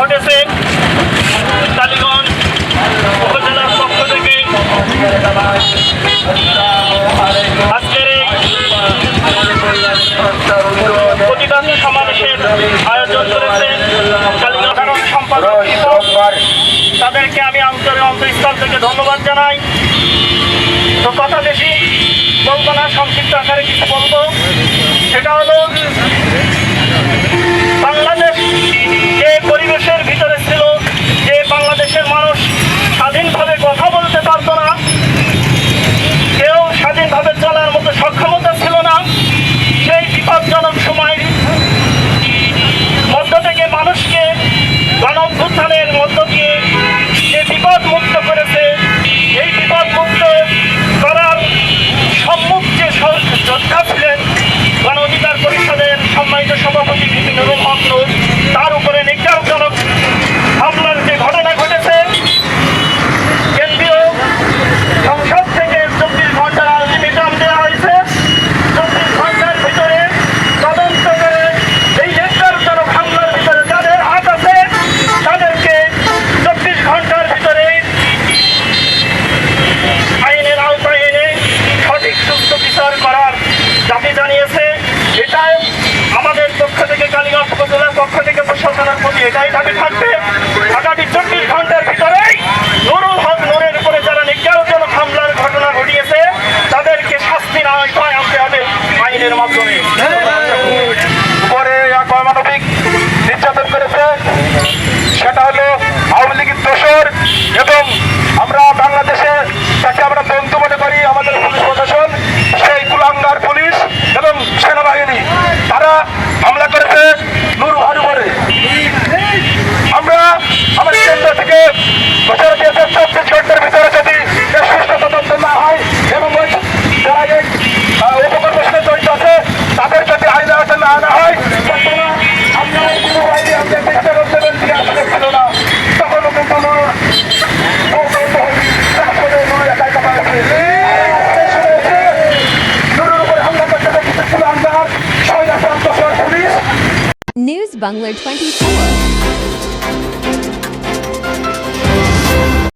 ঘটেছে। সমাবেশের আয়োজন করেছে সম্পাদক তাদেরকে আমি অন্তরে অন্তঃস্থল থেকে ধন্যবাদ জানাই। তো কথা বেশি বলব না, সংক্ষিপ্ত আকারে কিছু 带大家看病 News Bungler 24.